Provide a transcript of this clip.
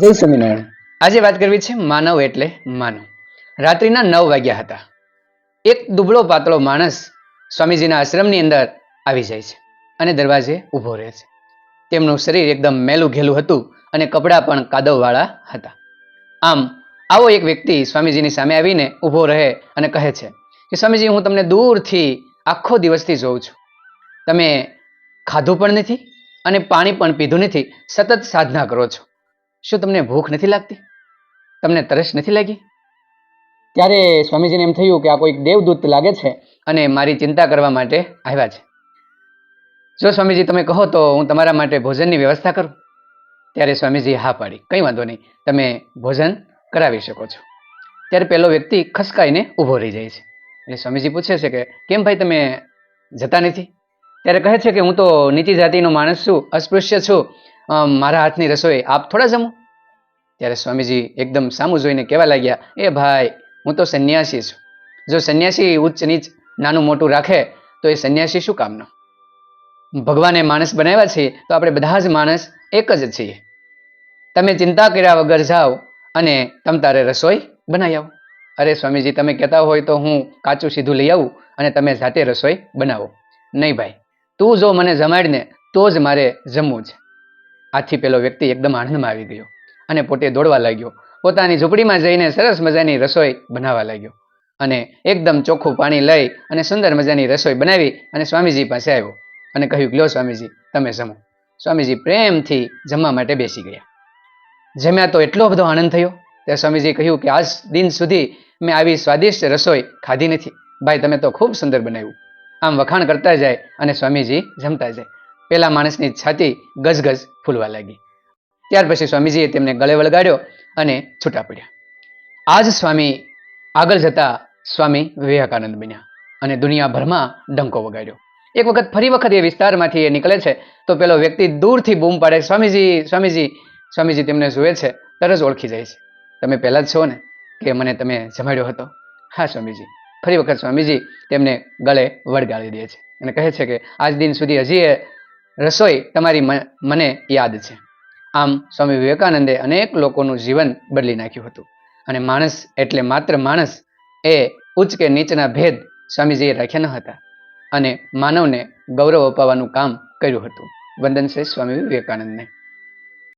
જય સ્વામિનારાયણ. આજે વાત કરવી છે માનવ એટલે માનવ. રાત્રિના નવ વાગ્યા હતા. એક દુબળો પાતળો માણસ સ્વામીજીના આશ્રમની અંદર આવી જાય છે અને દરવાજે ઊભો રહે છે. તેમનું શરીર એકદમ મેલું ઘેલું હતું અને કપડાં પણ કાદવવાળા હતા. આમ, આવો એક વ્યક્તિ સ્વામીજીની સામે આવીને ઊભો રહે અને કહે છે કે, સ્વામીજી, હું તમને દૂરથી આખો દિવસથી જોઉં છું. તમે ખાધું પણ નથી અને પાણી પણ પીધું નથી. સતત સાધના કરો છો. શું તમને ભૂખ નથી લાગતી? તમને તરસ નથી લાગી? ત્યારે સ્વામીજીને એમ થયું કે આ કોઈક દેવદૂત લાગે છે. અને મારી ચિંતા કરવા માટે આવ્યા છે. જો સ્વામીજી તમે કહો તો હું તમારા માટે ભોજનની વ્યવસ્થા કરું. ત્યારે સ્વામીજી હા પાડી. કંઈ વાંધો નહીં. તમે ભોજન કરાવી શકો છો. ત્યારે પેલો વ્યક્તિ ખસકાઈને ઊભો રહી જાય છે. અને સ્વામીજી પૂછે છે કે કેમ ભાઈ તમે જતા નથી? ત્યારે કહે છે કે હું તો નીચી જાતિનો માણસ છું અસ્પૃશ્ય છું. મારા હાથની રસોઈ આપ થોડા જમો. ત્યારે સ્વામીજી એકદમ સામું જોઈને કહેવા લાગ્યા, એ ભાઈ, હું તો સંન્યાસી છું. જો સંન્યાસી ઉચ્ચ નીચ નાનું મોટું રાખે, તો એ સંન્યાસી શું કામનો? ભગવાને માણસ બનાવ્યા છે, તો આપણે બધા જ માણસ એક જ છીએ. તમે ચિંતા કર્યા વગર જાઓ અને તમ તારે રસોઈ બનાવી આવો. અરે સ્વામીજી, તમે કહેતા હોય તો હું કાચું સીધું લઈ આવું અને તમે જાતે રસોઈ બનાવો. નહીં ભાઈ, તું જો મને જમાડીને, તો જ મારે જમવું છે. આથી પેલો વ્યક્તિ એકદમ આનંદમાં આવી ગયો અને પોતે દોડવા લાગ્યો. પોતાની ઝૂંપડીમાં જઈને સરસ મજાની રસોઈ બનાવવા લાગ્યો અને એકદમ ચોખ્ખું પાણી લઈ અને સુંદર મજાની રસોઈ બનાવી અને સ્વામીજી પાસે આવ્યો અને કહ્યું, લ્યો સ્વામીજી, તમે જમો. સ્વામીજી પ્રેમથી જમવા માટે બેસી ગયા. જમ્યા તો એટલો બધો આનંદ થયો ત્યારે સ્વામીજીએ કહ્યું કે, આજ દિન સુધી મેં આવી સ્વાદિષ્ટ રસોઈ ખાધી નથી. ભાઈ, તમે તો ખૂબ સુંદર બનાવ્યું. આમ વખાણ કરતા જાય અને સ્વામીજી જમતા જાય. પેલા માણસની છાતી ગજગજ ફૂલવા લાગી. ત્યાર પછી સ્વામીજીએ તેમને ગળે વળગાડ્યો અને છૂટા પડ્યા. આજ સ્વામી આગળ જતા સ્વામી વિવેકાનંદ બન્યા અને દુનિયાભરમાં ડંકો વગાડ્યો. એક વખત ફરી વખત એ વિસ્તારમાંથી એ નીકળે છે, તો પેલો વ્યક્તિ દૂરથી બૂમ પાડે, સ્વામીજી સ્વામીજી સ્વામીજી તેમને જુએ છે, તરત ઓળખી જાય છે. તમે પહેલાં જ છો ને કે મને તમે જમાડ્યો હતો? હા, સ્વામીજી. ફરી વખત સ્વામીજી તેમને ગળે વળગાડી દે છે અને કહે છે કે, આજ દિન સુધી હજી રસોઈ તમારી મને યાદ છે. આમ સ્વામી વિવેકાનંદે અનેક લોકોનું જીવન બદલી નાખ્યું હતું. અને માણસ એટલે માત્ર માણસ એ ઉચ્ચ કે નીચના ભેદ સ્વામીજીએ રાખ્યા ન હતા. અને માનવને ગૌરવ અપાવવાનું કામ કર્યું હતું. વંદન શ્રી સ્વામી વિવેકાનંદને.